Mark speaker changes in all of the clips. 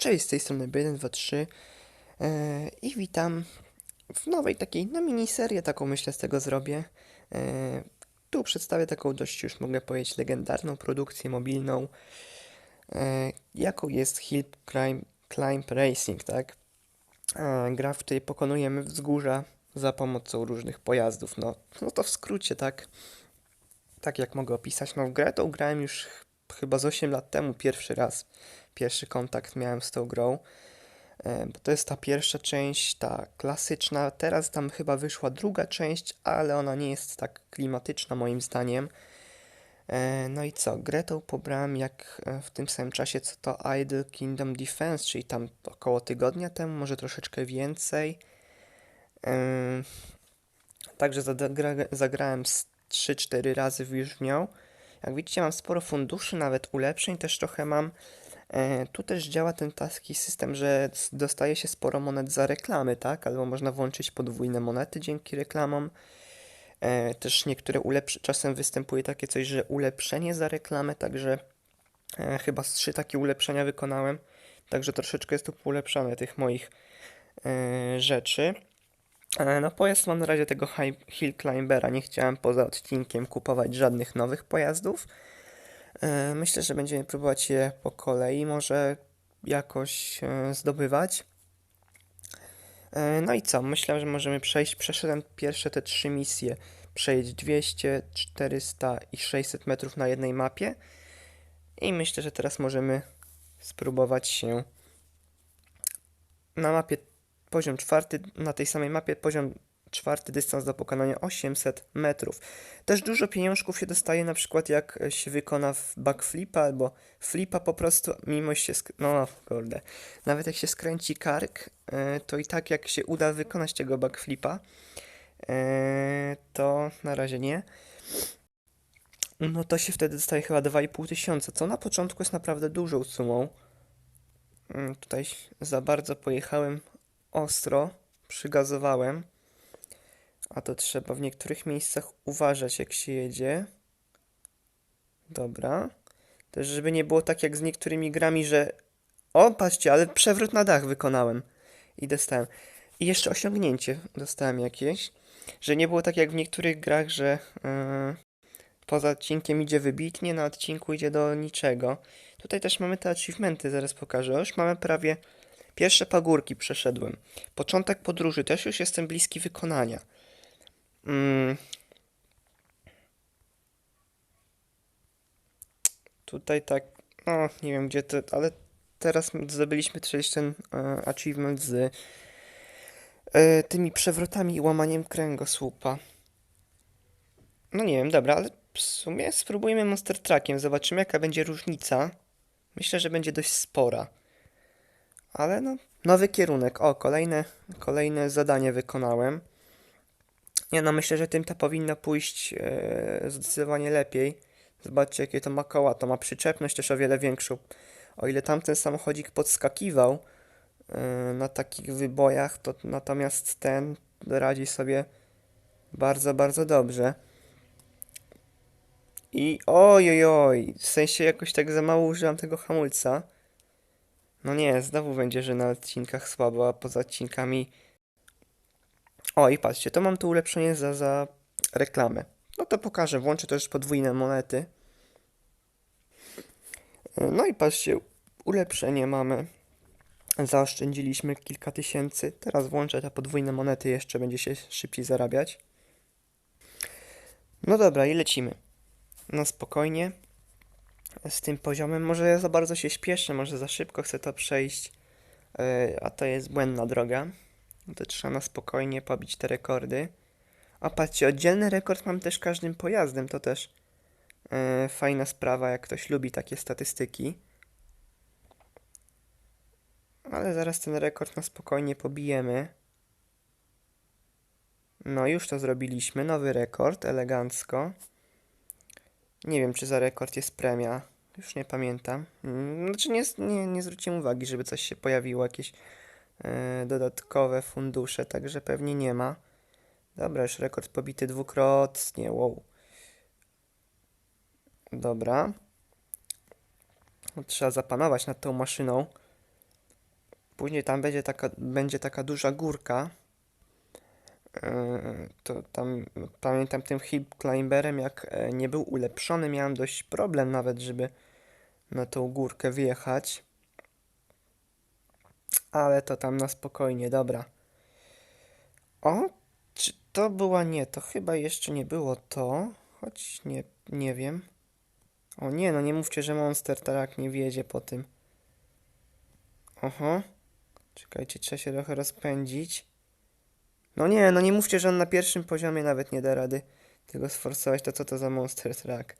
Speaker 1: Cześć, z tej strony B123 e, i witam w nowej takiej, no miniserię taką myślę z tego zrobię. E, tu przedstawię taką dość już mogę powiedzieć legendarną produkcję mobilną, e, jaką jest Hill Climb, Climb Racing, tak? Gra, w której pokonujemy wzgórza za pomocą różnych pojazdów, no, no to w skrócie, tak? Tak jak mogę opisać, no w grę tą grałem już chyba z 8 lat temu pierwszy raz pierwszy kontakt miałem z tą grą. Bo to jest ta pierwsza część, ta klasyczna. Teraz tam chyba wyszła druga część, ale ona nie jest tak klimatyczna moim zdaniem. E, No i co? Grę tą pobrałem jak e, w tym samym czasie co to Idle Kingdom Defense, czyli tam około tygodnia temu, może troszeczkę więcej. Także zagra- zagrałem z 3-4 razy już w nią. Jak widzicie, mam sporo funduszy, nawet ulepszeń też trochę mam. E, tu też działa ten taki system, że dostaje się sporo monet za reklamy, tak? Albo można włączyć podwójne monety dzięki reklamom. E, też niektóre ulepsz... czasem występuje takie coś, że ulepszenie za reklamę, także e, chyba z trzy takie ulepszenia wykonałem. Także troszeczkę jest tu ulepszone tych moich rzeczy. E, No pojazd mam na razie tego Hi- Hill Climbera. Nie chciałem poza odcinkiem kupować żadnych nowych pojazdów. E, Myślę, że będziemy próbować je po kolei może jakoś e, zdobywać. No i co? Myślę, że możemy przejść. Przeszedłem pierwsze te trzy misje. Przejść 200, 400 i 600 metrów na jednej mapie. I myślę, że teraz możemy spróbować się na mapie poziom czwarty, na tej samej mapie poziom czwarty dystans do pokonania 800 metrów. Też dużo pieniążków się dostaje, na przykład jak się wykona backflipa albo flipa po prostu, mimo się, no kurde, nawet jak się skręci kark, e, to i tak jak się uda wykonać tego backflipa, e, to na razie nie, no to się wtedy dostaje chyba 2,5 tysiąca, co na początku jest naprawdę dużą sumą. Mm, Tutaj za bardzo pojechałem ostro, przygazowałem. A to trzeba w niektórych miejscach uważać, jak się jedzie. Dobra. Też, żeby nie było tak jak z niektórymi grami, że. O, patrzcie, ale przewrót na dach wykonałem. I dostałem. I jeszcze osiągnięcie dostałem jakieś. Że nie było tak jak w niektórych grach, że yy, poza odcinkiem idzie wybitnie, na odcinku idzie do niczego. Tutaj też mamy te achievementy, zaraz pokażę. Już mamy prawie. Pierwsze pagórki przeszedłem. Początek podróży też już jestem bliski wykonania. Mm. Tutaj tak, no nie wiem gdzie to, ale teraz zdobyliśmy też ten e, achievement z e, tymi przewrotami i łamaniem kręgosłupa. No nie wiem, dobra, ale w sumie spróbujmy Monster Truckiem, zobaczymy jaka będzie różnica. Myślę, że będzie dość spora. Ale no, nowy kierunek. O, kolejne, kolejne zadanie wykonałem. Nie no, myślę, że tym to powinno pójść e, zdecydowanie lepiej. Zobaczcie, jakie to ma koła. To ma przyczepność też o wiele większą. O ile tamten samochodzik podskakiwał e, na takich wybojach, to natomiast ten radzi sobie bardzo, bardzo dobrze. I oj, oj, oj, w sensie jakoś tak za mało użyłam tego hamulca. No nie, znowu będzie, że na odcinkach słabo, a poza odcinkami o, i patrzcie, to mam tu ulepszenie za, za reklamę. No to pokażę, włączę też podwójne monety. No i patrzcie, ulepszenie mamy. Zaoszczędziliśmy kilka tysięcy. Teraz włączę te podwójne monety, jeszcze będzie się szybciej zarabiać. No dobra, i lecimy. No spokojnie. Z tym poziomem. Może ja za bardzo się śpieszę, może za szybko chcę to przejść. Yy, a to jest błędna droga. To trzeba na spokojnie pobić te rekordy. A patrzcie, oddzielny rekord mam też każdym pojazdem. To też e, fajna sprawa, jak ktoś lubi takie statystyki. Ale zaraz ten rekord na spokojnie pobijemy. No, już to zrobiliśmy. Nowy rekord, elegancko. Nie wiem, czy za rekord jest premia. Już nie pamiętam. Mm, Znaczy, nie, nie, nie zwróciłem uwagi, żeby coś się pojawiło, jakieś e, dodatkowe fundusze, także pewnie nie ma. Dobra, już rekord pobity dwukrotnie, wow. Dobra. No, Trzeba zapanować nad tą maszyną. później tam będzie taka, będzie taka duża górka. Yy, To tam pamiętam tym hill climberem, jak e, nie był ulepszony, miałem dość problem nawet, żeby na tą górkę wjechać. Ale to tam na spokojnie, dobra. O, czy to była nie, to chyba jeszcze nie było to, choć nie, nie wiem. O nie, no nie mówcie, że Monster Truck nie wjedzie po tym. Oho. Czekajcie, trzeba się trochę rozpędzić. No nie, no nie mówcie, że on na pierwszym poziomie nawet nie da rady tego sforsować, to co to za Monster Truck.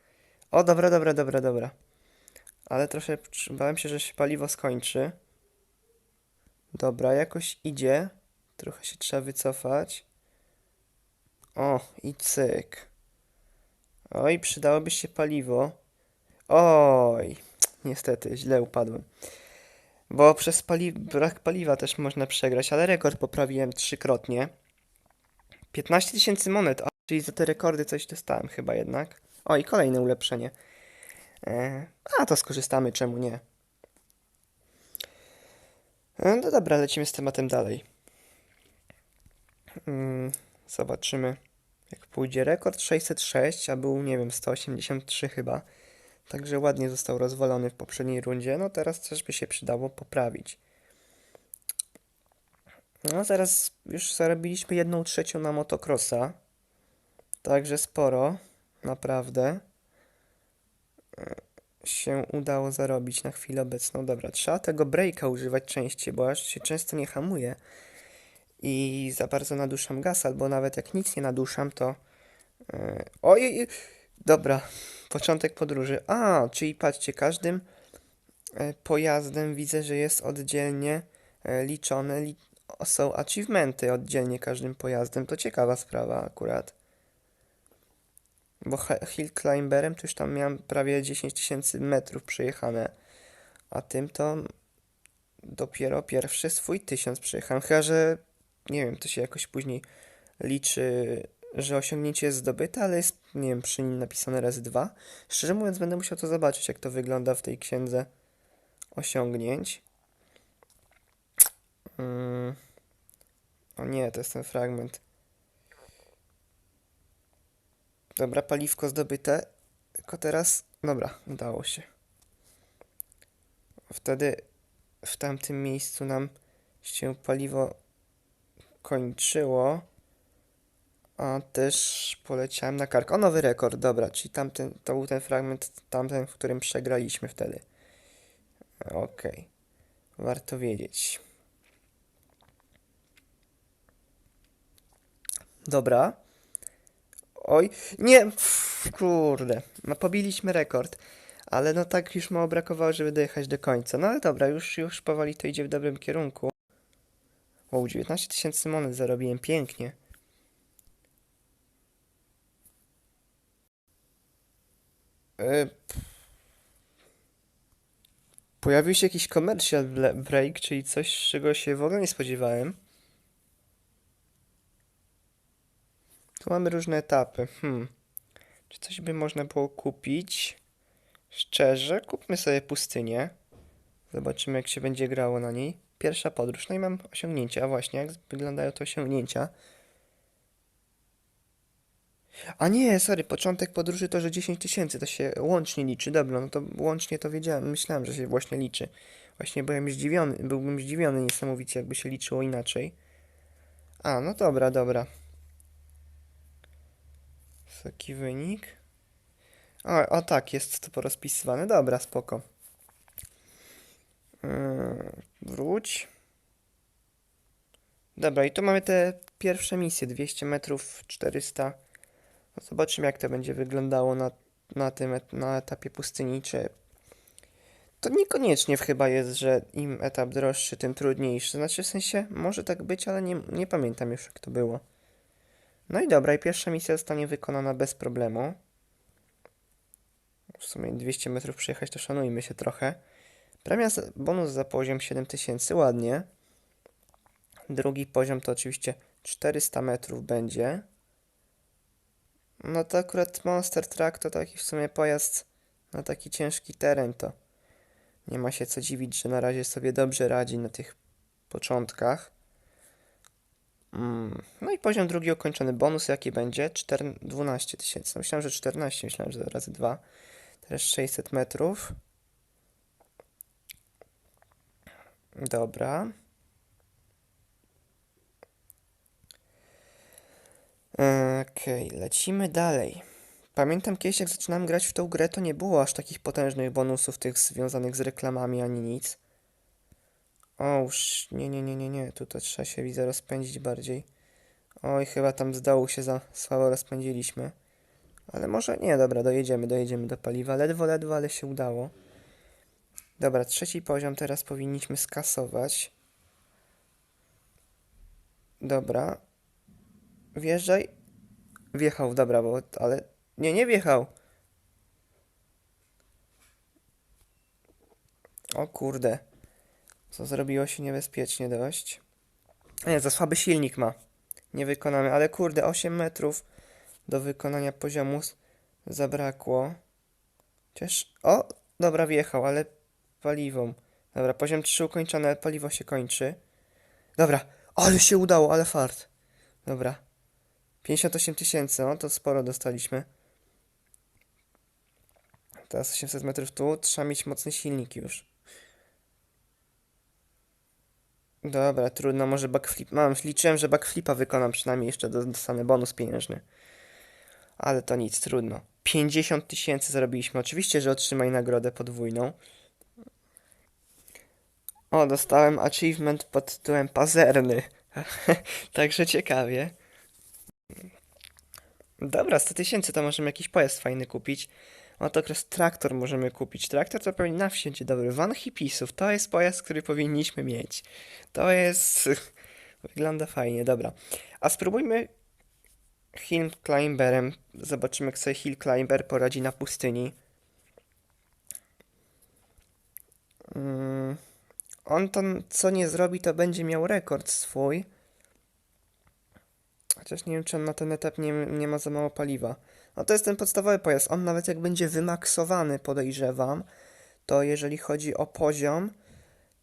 Speaker 1: O, dobra, dobra, dobra, dobra. Ale trochę bałem się, że się paliwo skończy. Dobra, jakoś idzie. Trochę się trzeba wycofać. O, i cyk. Oj, przydałoby się paliwo. Oj, niestety, źle upadłem. Bo przez pali brak paliwa też można przegrać, ale rekord poprawiłem trzykrotnie. 15 tysięcy monet, a, czyli za te rekordy coś dostałem chyba jednak. O, i kolejne ulepszenie. E, a, to skorzystamy, czemu nie? E, no dobra, lecimy z tematem dalej. Mm, zobaczymy, jak pójdzie. Rekord 606, a był, nie wiem, 183 chyba. Także ładnie został rozwalony w poprzedniej rundzie. No teraz też by się przydało poprawić. No zaraz już zarobiliśmy jedną trzecią na motocrossa. Także sporo, naprawdę e, się udało zarobić na chwilę obecną. Dobra, trzeba tego breaka używać częściej, bo aż się często nie hamuje i za bardzo naduszam gaz, albo nawet jak nic nie naduszam, to... Yy, ojej, dobra, początek podróży. A, czyli patrzcie, każdym e, pojazdem widzę, że jest oddzielnie e, liczone, li są achievementy oddzielnie każdym pojazdem. To ciekawa sprawa akurat. Bo Hill Climberem to już tam miałem prawie 10 tysięcy metrów przejechane, a tym to dopiero pierwszy swój tysiąc przejechałem. Chyba, że nie wiem, to się jakoś później liczy, że osiągnięcie jest zdobyte, ale jest, nie wiem, przy nim napisane razy dwa. Szczerze mówiąc, będę musiał to zobaczyć, jak to wygląda w tej księdze osiągnięć. Mm. O nie, to jest ten fragment. Dobra, paliwko zdobyte. Tylko teraz, dobra, udało się. Wtedy w tamtym miejscu nam się paliwo kończyło. A też poleciałem na kark. O, nowy rekord, dobra, czyli tamten, to był ten fragment, tamten, w którym przegraliśmy wtedy. Okej, warto wiedzieć. Dobra. Oj, nie, pff, kurde, no pobiliśmy rekord. Ale no tak już mało brakowało, żeby dojechać do końca. No ale dobra, już, już powoli to idzie w dobrym kierunku. Wow, 19 tysięcy monet zarobiłem, pięknie. E, pff. Pojawił się jakiś commercial break, czyli coś, czego się w ogóle nie spodziewałem. Tu mamy różne etapy. Hmm. Czy coś by można było kupić? Szczerze, kupmy sobie pustynię. Zobaczymy, jak się będzie grało na niej. Pierwsza podróż. No i mam osiągnięcia. Właśnie, jak wyglądają te osiągnięcia? A nie, sorry, początek podróży to, że 10 tysięcy to się łącznie liczy. Dobra, no to łącznie to wiedziałem, myślałem, że się właśnie liczy. Właśnie byłem zdziwiony, byłbym zdziwiony niesamowicie, jakby się liczyło inaczej. A, no dobra, dobra. Taki wynik. O, o tak, jest to porozpisywane. Dobra, spoko. Yy, wróć. Dobra, i tu mamy te pierwsze misje. 200 metrów, 400. No zobaczymy, jak to będzie wyglądało na, na tym na etapie pustyni, czy... To niekoniecznie chyba jest, że im etap droższy, tym trudniejszy. Znaczy, w sensie, może tak być, ale nie, nie pamiętam już, jak to było. No i dobra, i pierwsza misja zostanie wykonana bez problemu. W sumie 200 metrów przejechać, to szanujmy się trochę. Premia, bonus za poziom 7000, ładnie. Drugi poziom to oczywiście 400 metrów będzie. No to akurat Monster Truck to taki w sumie pojazd na taki ciężki teren, to nie ma się co dziwić, że na razie sobie dobrze radzi na tych początkach. Mm, No i poziom drugi ukończony. Bonus jaki będzie? 4, 12 tysięcy. No myślałem, że 14, myślałem, że razy 2. Teraz 600 metrów. Dobra. Okej, lecimy dalej. Pamiętam kiedyś, jak zaczynałem grać w tą grę, to nie było aż takich potężnych bonusów tych związanych z reklamami ani nic. O, już nie, nie, nie, nie, nie, tutaj trzeba się widzę rozpędzić bardziej. Oj, chyba tam z dołu się za słabo rozpędziliśmy. Ale może nie, dobra, dojedziemy, dojedziemy do paliwa. Ledwo, ledwo, ale się udało. Dobra, trzeci poziom teraz powinniśmy skasować. Dobra. Wjeżdżaj. Wjechał, dobra, bo, ale... Nie, nie wjechał. O kurde. Co zrobiło się niebezpiecznie dość. Nie, za słaby silnik ma. Nie wykonamy, ale kurde, 8 metrów do wykonania poziomu zabrakło. Chociaż, o, dobra, wjechał, ale paliwą. Dobra, poziom 3 ukończony, ale paliwo się kończy. Dobra, ale się udało, ale fart. Dobra. 58 tysięcy, no to sporo dostaliśmy. Teraz 800 metrów tu, trzeba mieć mocny silnik już. Dobra, trudno, może backflip. Mam, liczyłem, że backflipa wykonam przynajmniej jeszcze do- dostanę bonus pieniężny. Ale to nic, trudno. 50 tysięcy zarobiliśmy. Oczywiście, że otrzymaj nagrodę podwójną. O, dostałem achievement pod tytułem pazerny. Także ciekawie. Dobra, 100 tysięcy to możemy jakiś pojazd fajny kupić. O, to okres traktor możemy kupić. Traktor to pewnie na wsi będzie dobry. Van hipisów, to jest pojazd, który powinniśmy mieć. To jest... Wygląda fajnie, dobra. A spróbujmy Hill Climberem. Zobaczymy, jak sobie Hill Climber poradzi na pustyni. Mm, on to, co nie zrobi, to będzie miał rekord swój. Chociaż nie wiem, czy on na ten etap nie, nie ma za mało paliwa. No to jest ten podstawowy pojazd. On nawet jak będzie wymaksowany, podejrzewam, to jeżeli chodzi o poziom,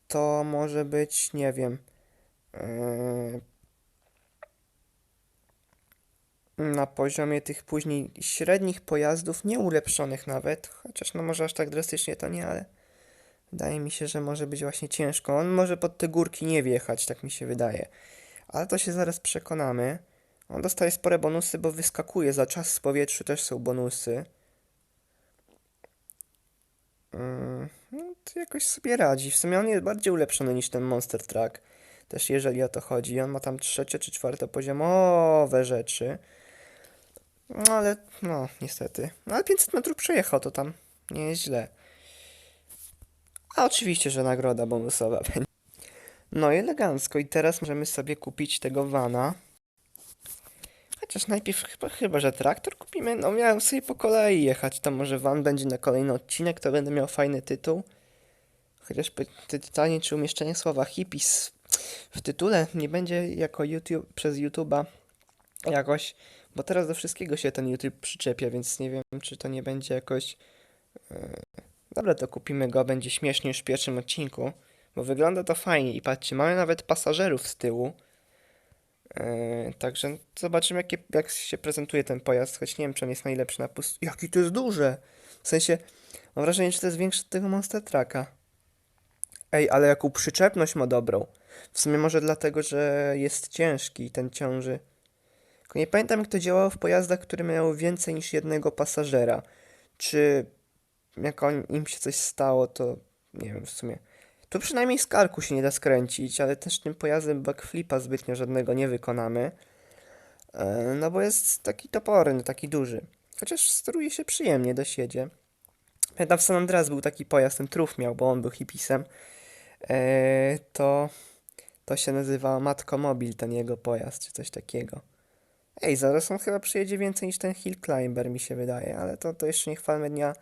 Speaker 1: to może być, nie wiem, yy, na poziomie tych później średnich pojazdów, nieulepszonych nawet, chociaż no może aż tak drastycznie to nie, ale wydaje mi się, że może być właśnie ciężko. On może pod te górki nie wjechać, tak mi się wydaje. Ale to się zaraz przekonamy. On dostaje spore bonusy, bo wyskakuje za czas z powietrzu, też są bonusy. Mm, no to jakoś sobie radzi. W sumie on jest bardziej ulepszony niż ten Monster Truck. Też jeżeli o to chodzi. On ma tam trzecie czy czwarte poziomowe rzeczy. No ale, no niestety. No ale 500 metrów przejechał, to tam nie jest źle. A oczywiście, że nagroda bonusowa będzie. No elegancko. I teraz możemy sobie kupić tego vana. Chociaż najpierw chyba, chyba, że traktor kupimy. No miałem sobie po kolei jechać. To może van będzie na kolejny odcinek, to będę miał fajny tytuł. Chociaż py- pytanie, czy umieszczenie słowa hippies w tytule nie będzie jako YouTube przez YouTube'a jakoś, bo teraz do wszystkiego się ten YouTube przyczepia, więc nie wiem, czy to nie będzie jakoś. e, Dobra, to kupimy go, będzie śmiesznie już w pierwszym odcinku, bo wygląda to fajnie i patrzcie, mamy nawet pasażerów z tyłu. E, Także zobaczymy, jakie, jak się prezentuje ten pojazd, choć nie wiem, czy on jest najlepszy na pust... Jaki to jest duże! W sensie, mam wrażenie, że to jest większe od tego Monster Trucka. Ej, ale jaką przyczepność ma dobrą. W sumie może dlatego, że jest ciężki i ten ciąży. Tylko nie pamiętam, jak to działało w pojazdach, które miały więcej niż jednego pasażera. Czy jak on, im się coś stało, to nie wiem w sumie. Tu przynajmniej z karku się nie da skręcić, ale też tym pojazdem backflipa zbytnio żadnego nie wykonamy. E, No bo jest taki toporny, taki duży. Chociaż steruje się przyjemnie, dość jedzie. Pamiętam w San Andreas był taki pojazd, ten truf miał, bo on był hipisem. E, to, to się nazywa Matko Mobil, ten jego pojazd, czy coś takiego. Ej, zaraz on chyba przyjedzie więcej niż ten Hill Climber, mi się wydaje, ale to, to jeszcze nie chwalmy dnia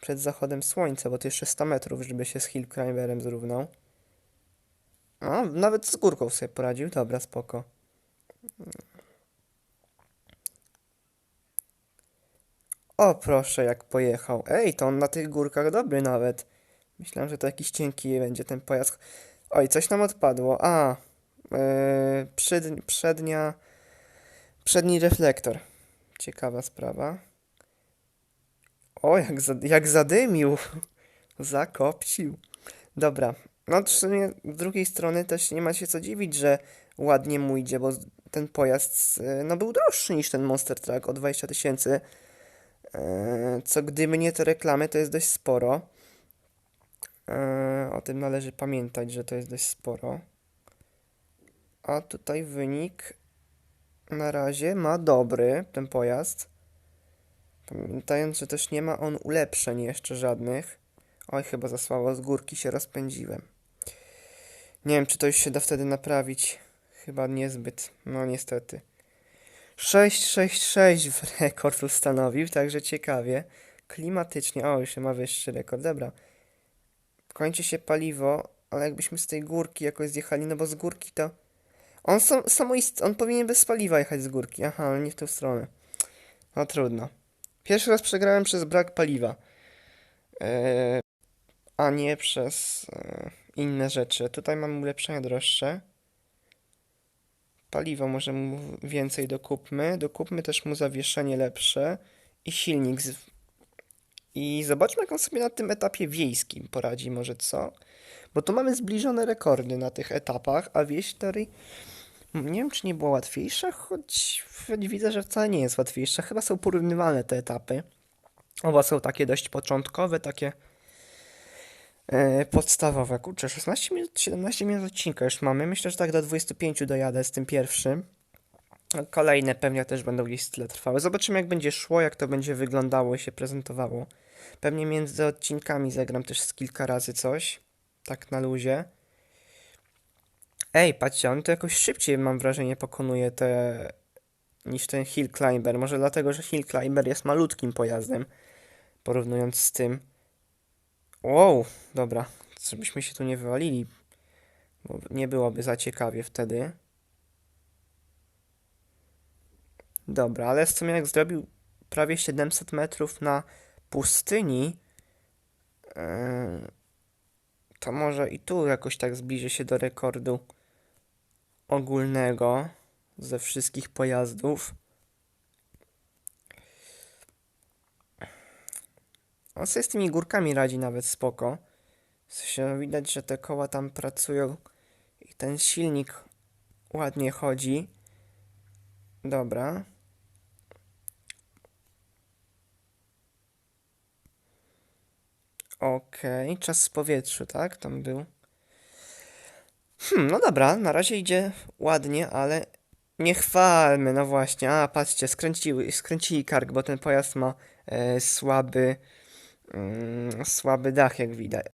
Speaker 1: przed zachodem słońca, bo to jeszcze 100 metrów, żeby się z Hill Climberem zrównał. A, nawet z górką sobie poradził, dobra, spoko. O, proszę, jak pojechał. Ej, to on na tych górkach dobry nawet. Myślałem, że to jakiś cienki będzie ten pojazd. Oj, coś nam odpadło. A, yy, przed, przednia, przedni reflektor. Ciekawa sprawa. O, jak, za, jak zadymił. Zakopcił. Dobra. No w sumie z drugiej strony też nie ma się co dziwić, że ładnie mu idzie, bo ten pojazd no, był droższy niż ten Monster Truck o 20 tysięcy. Yy, co gdyby nie te reklamy, to jest dość sporo. Yy, o tym należy pamiętać, że to jest dość sporo. A tutaj wynik na razie ma dobry ten pojazd. Pamiętając, że też nie ma on ulepszeń jeszcze żadnych. Oj, chyba za słabo z górki się rozpędziłem. Nie wiem, czy to już się da wtedy naprawić. Chyba niezbyt. No niestety. 666 w rekord ustanowił, także ciekawie. Klimatycznie. O, już ma wyższy rekord. Dobra. Kończy się paliwo, ale jakbyśmy z tej górki jakoś zjechali, no bo z górki to... On sam, samoist... on powinien bez paliwa jechać z górki. Aha, ale nie w tą stronę. No trudno. Pierwszy raz przegrałem przez brak paliwa. Eee, a nie przez e, inne rzeczy. Tutaj mamy ulepszenia droższe. Paliwo może mu więcej dokupmy. Dokupmy też mu zawieszenie lepsze i silnik. Z... I zobaczmy, jak on sobie na tym etapie wiejskim poradzi, może co? Bo tu mamy zbliżone rekordy na tych etapach, a wieś Tory... Nie wiem, czy nie była łatwiejsza, choć, widzę, że wcale nie jest łatwiejsza. Chyba są porównywalne te etapy. Oba są takie dość początkowe, takie e, podstawowe. Kurczę, 16 minut, 17 minut odcinka już mamy. Myślę, że tak do 25 dojadę z tym pierwszym. Kolejne pewnie też będą gdzieś tyle trwały. Zobaczymy, jak będzie szło, jak to będzie wyglądało i się prezentowało. Pewnie między odcinkami zagram też z kilka razy coś. Tak na luzie. Ej, patrzcie, on to jakoś szybciej, mam wrażenie, pokonuje te niż ten Hill Climber. Może dlatego, że Hill Climber jest malutkim pojazdem, porównując z tym. Wow, dobra, żebyśmy się tu nie wywalili, bo nie byłoby za ciekawie wtedy. Dobra, ale w sumie jak zrobił prawie 700 metrów na pustyni, yy, to może i tu jakoś tak zbliży się do rekordu ogólnego ze wszystkich pojazdów. On sobie z tymi górkami radzi nawet spoko. W sensie widać, że te koła tam pracują i ten silnik ładnie chodzi. Dobra. Okej, czas w powietrzu, tak? Tam był. Hmm, no dobra, na razie idzie ładnie, ale nie chwalmy, no właśnie. A, patrzcie, skręciły, skręcili kark, bo ten pojazd ma e, słaby, mm, słaby dach, jak widać.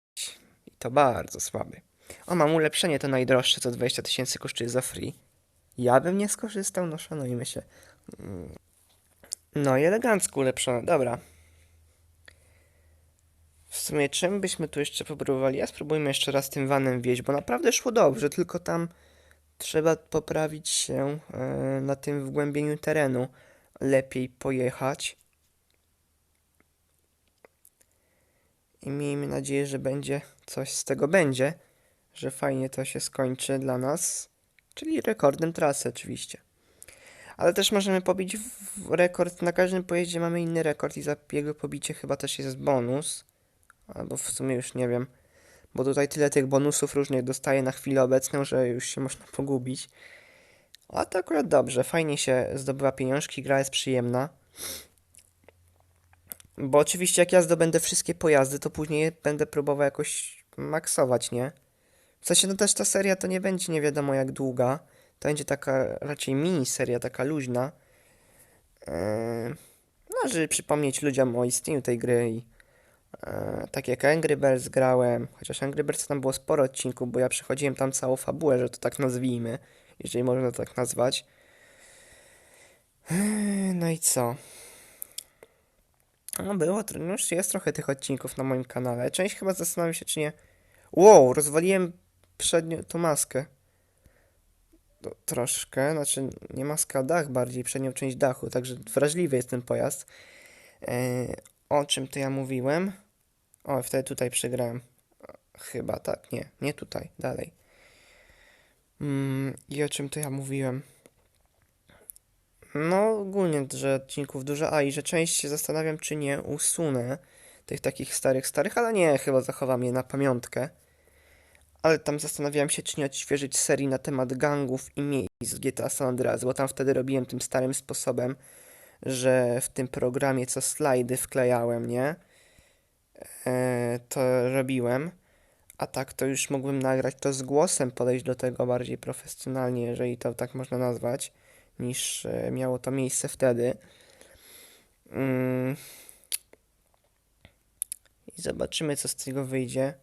Speaker 1: I to bardzo słaby. O, mam ulepszenie, to najdroższe, co 20 tysięcy kosztuje za free. Ja bym nie skorzystał, no szanujmy się. Mm. No i elegancko ulepszone, dobra. W sumie czym byśmy tu jeszcze popróbowali? Ja spróbujmy jeszcze raz tym vanem wjeść, bo naprawdę szło dobrze, tylko tam trzeba poprawić się e, na tym wgłębieniu terenu. Lepiej pojechać. I miejmy nadzieję, że będzie coś z tego będzie, że fajnie to się skończy dla nas, czyli rekordem trasy oczywiście. Ale też możemy pobić rekord, na każdym pojeździe mamy inny rekord i za jego pobicie chyba też jest bonus. Albo w sumie już nie wiem. Bo tutaj tyle tych bonusów różnych dostaję na chwilę obecną, że już się można pogubić. A to akurat dobrze, fajnie się zdobywa pieniążki, gra jest przyjemna. Bo oczywiście jak ja zdobędę wszystkie pojazdy, to później będę próbował jakoś maksować, nie? W sensie, no też ta seria to nie będzie nie wiadomo jak długa. To będzie taka raczej mini seria, taka luźna. Yy, no, żeby przypomnieć ludziom o istnieniu tej gry i tak jak Angry Birds grałem, chociaż Angry Birds tam było sporo odcinków, bo ja przechodziłem tam całą fabułę, że to tak nazwijmy, jeżeli można to tak nazwać. E, no i co? No było, no już jest trochę tych odcinków na moim kanale. Część chyba zastanawiam się, czy nie... Wow, rozwaliłem przednią tą maskę. To, troszkę, znaczy nie maska, dach bardziej, przednią część dachu, także wrażliwy jest ten pojazd. E, o czym to ja mówiłem? O, wtedy tutaj przegrałem. Chyba tak, nie, nie tutaj, dalej. Mm, I o czym to ja mówiłem? No, ogólnie, że odcinków dużo, a i że część się zastanawiam, czy nie usunę tych takich starych, starych, ale nie, chyba zachowam je na pamiątkę. Ale tam zastanawiałem się, czy nie odświeżyć serii na temat gangów i miejsc z GTA San Andreas, bo tam wtedy robiłem tym starym sposobem, że w tym programie, co slajdy wklejałem, nie? E, to robiłem. A tak to już mógłbym nagrać to z głosem, podejść do tego bardziej profesjonalnie, jeżeli to tak można nazwać, niż e, miało to miejsce wtedy. Mm. I zobaczymy, co z tego wyjdzie.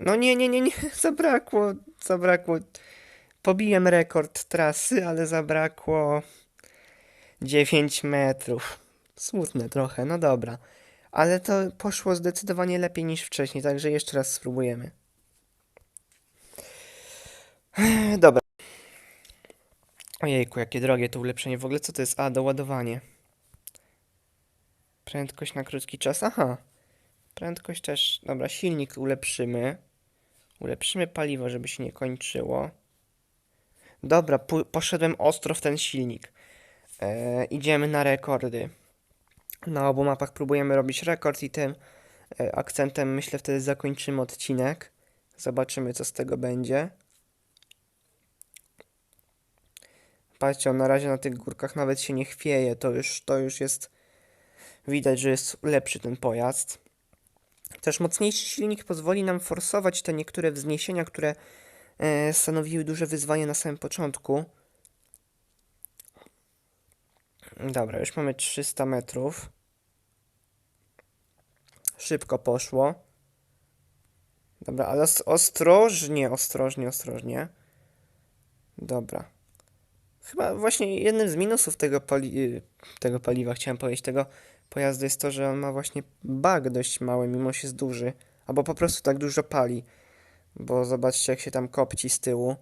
Speaker 1: No nie, nie, nie, nie, zabrakło, zabrakło. Pobiłem rekord trasy, ale zabrakło 9 metrów. Smutne trochę, no dobra. Ale to poszło zdecydowanie lepiej niż wcześniej, także jeszcze raz spróbujemy. Dobra. Ojejku, jakie drogie to ulepszenie. W ogóle co to jest? A, doładowanie. Prędkość na krótki czas. Aha. Prędkość też. Dobra, silnik ulepszymy. Ulepszymy paliwo, żeby się nie kończyło. Dobra, poszedłem ostro w ten silnik. E, idziemy na rekordy. Na obu mapach próbujemy robić rekord i tym e, akcentem myślę wtedy zakończymy odcinek. Zobaczymy co z tego będzie. Patrzcie, on na razie na tych górkach nawet się nie chwieje. To już, to już jest widać, że jest lepszy ten pojazd. Też mocniejszy silnik pozwoli nam forsować te niektóre wzniesienia, które e, stanowiły duże wyzwanie na samym początku. Dobra, już mamy 300 metrów. Szybko poszło. Dobra, ale os- ostrożnie, ostrożnie, ostrożnie. Dobra. Chyba właśnie jednym z minusów tego, pali- y, tego paliwa, chciałem powiedzieć, tego pojazdu jest to, że on ma właśnie bag dość mały, mimo że jest duży. Albo po prostu tak dużo pali. Bo zobaczcie, jak się tam kopci z tyłu.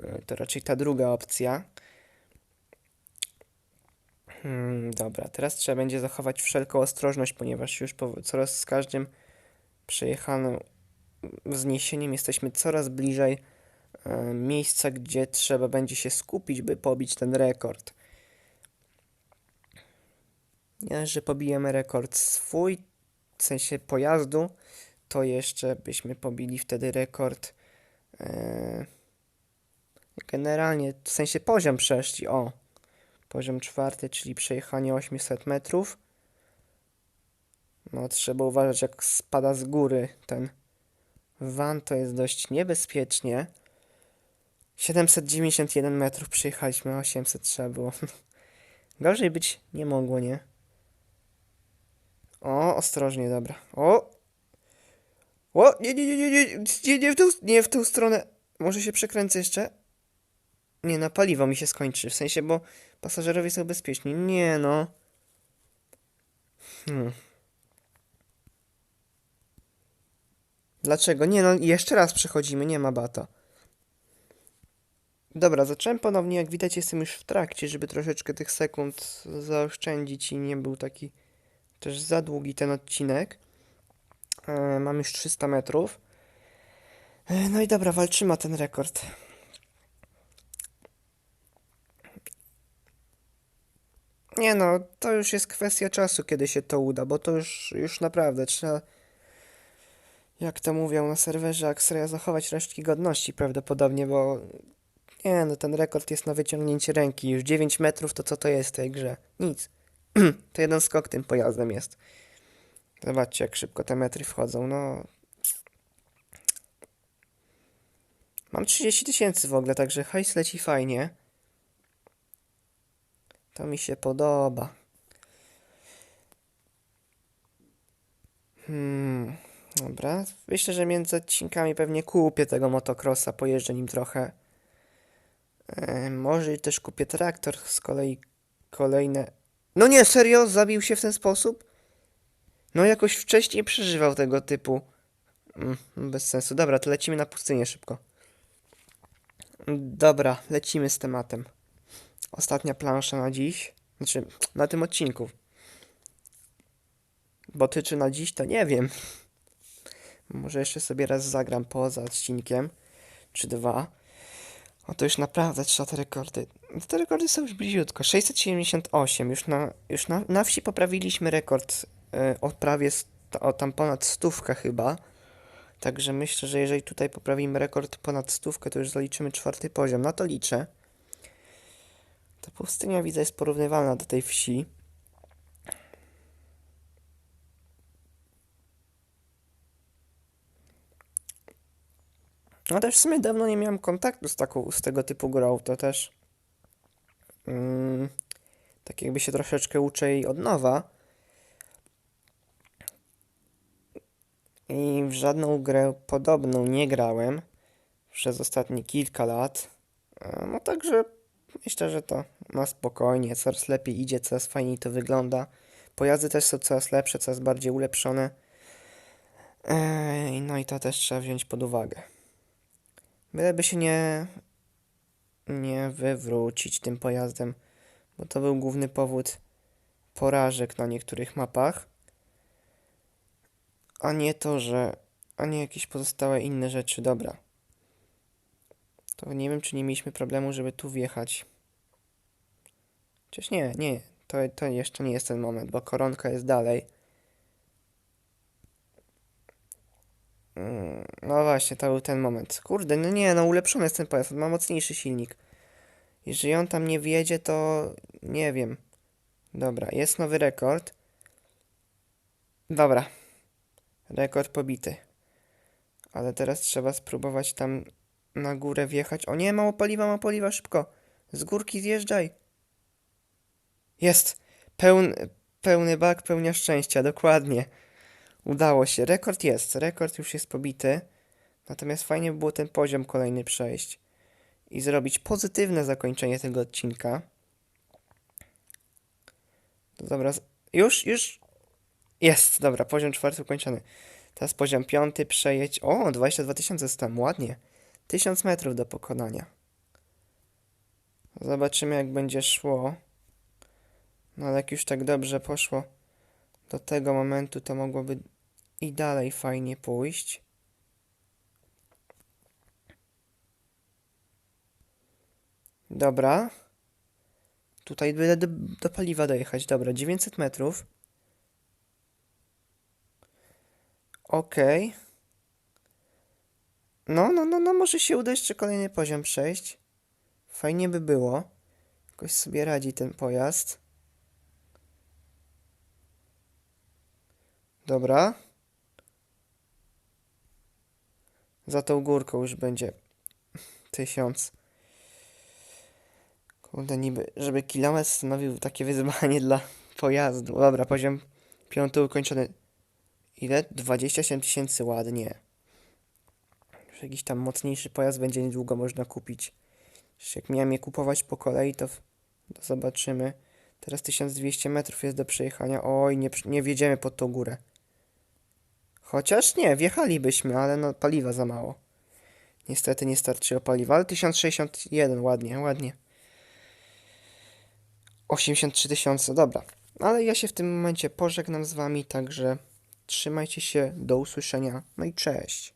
Speaker 1: Y, To raczej ta druga opcja. Hmm, dobra, teraz trzeba będzie zachować wszelką ostrożność, ponieważ już po, coraz z każdym przejechanym wzniesieniem jesteśmy coraz bliżej e, miejsca, gdzie trzeba będzie się skupić, by pobić ten rekord. Nie, że pobijemy rekord swój, w sensie pojazdu, to jeszcze byśmy pobili wtedy rekord e, generalnie, w sensie poziom przeszli, o. Poziom czwarty, czyli przejechanie 800 metrów. No, trzeba uważać, jak spada z góry ten van, to jest dość niebezpiecznie. 791 metrów przejechaliśmy, 800 trzeba było. Gorzej być nie mogło, nie? O, ostrożnie, dobra. O! O, nie, nie, nie, nie, nie, nie, w tą, nie w tą stronę. Może się przekręcę jeszcze? Nie, no, paliwo mi się skończy, w sensie, bo pasażerowie są bezpieczni. Nie, no. Hmm. Dlaczego? Nie, no, jeszcze raz przechodzimy, nie ma bata. Dobra, zacząłem ponownie, jak widać jestem już w trakcie, żeby troszeczkę tych sekund zaoszczędzić i nie był taki też za długi ten odcinek. E, mam już 300 metrów. E, no i dobra, walczymy o ten rekord. Nie no, to już jest kwestia czasu, kiedy się to uda, bo to już, już naprawdę trzeba, jak to mówią na serwerze Axeria, zachować resztki godności prawdopodobnie, bo nie no, ten rekord jest na wyciągnięcie ręki. Już 9 metrów to co to jest w tej grze? Nic. to jeden skok tym pojazdem jest. Zobaczcie, jak szybko te metry wchodzą, no... Mam 30 tysięcy w ogóle, także hajs leci fajnie. To mi się podoba. Hmm, dobra. Myślę, że między odcinkami pewnie kupię tego motocrossa, pojeżdżę nim trochę. E, może też kupię traktor, z kolei kolejne... No nie, serio? Zabił się w ten sposób? No jakoś wcześniej przeżywał tego typu. Mm, bez sensu. Dobra, to lecimy na pustynię szybko. Dobra, lecimy z tematem. Ostatnia plansza na dziś. Znaczy, na tym odcinku. Bo ty czy na dziś, to nie wiem. Może jeszcze sobie raz zagram poza odcinkiem. czy dwa. O to już naprawdę trzeba te rekordy. Te rekordy są już bliziutko. 678. Już na, już na, na wsi poprawiliśmy rekord e, o prawie o tam ponad stówkę chyba. Także myślę, że jeżeli tutaj poprawimy rekord ponad stówkę, to już zaliczymy czwarty poziom. Na to liczę. Ta pustynia widzę jest porównywalna do tej wsi. No też w sumie dawno nie miałem kontaktu z taką, z tego typu grą, to też mm, tak jakby się troszeczkę uczę jej od nowa. I w żadną grę podobną nie grałem przez ostatnie kilka lat. E, No także myślę, że to na spokojnie, coraz lepiej idzie, coraz fajniej to wygląda. Pojazdy też są coraz lepsze, coraz bardziej ulepszone. Ej, No i to też trzeba wziąć pod uwagę. Byleby się nie, nie wywrócić tym pojazdem, bo to był główny powód porażek na niektórych mapach, a nie to, że, a nie jakieś pozostałe inne rzeczy. Dobra. To nie wiem, czy nie mieliśmy problemu, żeby tu wjechać. Chociaż nie, nie, to, to jeszcze nie jest ten moment, bo koronka jest dalej. Mm, No właśnie, to był ten moment. Kurde, no nie, no ulepszony jest ten pojazd, ma mocniejszy silnik. Jeżeli on tam nie wjedzie, to nie wiem. Dobra, jest nowy rekord. Dobra. Rekord pobity. Ale teraz trzeba spróbować tam na górę wjechać. O nie, mało paliwa, mało paliwa, szybko. Z górki zjeżdżaj. Jest. Pełny, pełny bak, pełnia szczęścia, dokładnie. Udało się. Rekord jest. Rekord już jest pobity. Natomiast fajnie by było ten poziom kolejny przejść i zrobić pozytywne zakończenie tego odcinka. To Dobra, już, już jest. Dobra, poziom czwarty ukończony. Teraz poziom piąty przejedź. O, 22 tysiące tam, ładnie. 1000 metrów do pokonania. Zobaczymy, jak będzie szło. No, ale jak już tak dobrze poszło do tego momentu, to mogłoby i dalej fajnie pójść. Dobra. Tutaj byle do, do paliwa dojechać. Dobra, 900 metrów. Okej. No, no, no, no, może się uda jeszcze kolejny poziom przejść. Fajnie by było. Jakoś sobie radzi ten pojazd. Dobra. Za tą górką już będzie tysiąc. Kurde, niby, żeby kilometr stanowił takie wyzwanie dla pojazdu. Dobra, poziom piąty ukończony. Ile? 27 tysięcy, ładnie. Jakiś tam mocniejszy pojazd będzie niedługo można kupić. Już Jak miałem je kupować po kolei, to, to zobaczymy. Teraz 1200 metrów jest do przejechania. Oj, nie, nie wjedziemy pod tą górę. Chociaż nie, wjechalibyśmy, ale no paliwa za mało. Niestety nie starczyło paliwa, ale 1061, ładnie, ładnie. 83 tysiące, dobra. Ale ja się w tym momencie pożegnam z wami, także trzymajcie się, do usłyszenia, no i cześć.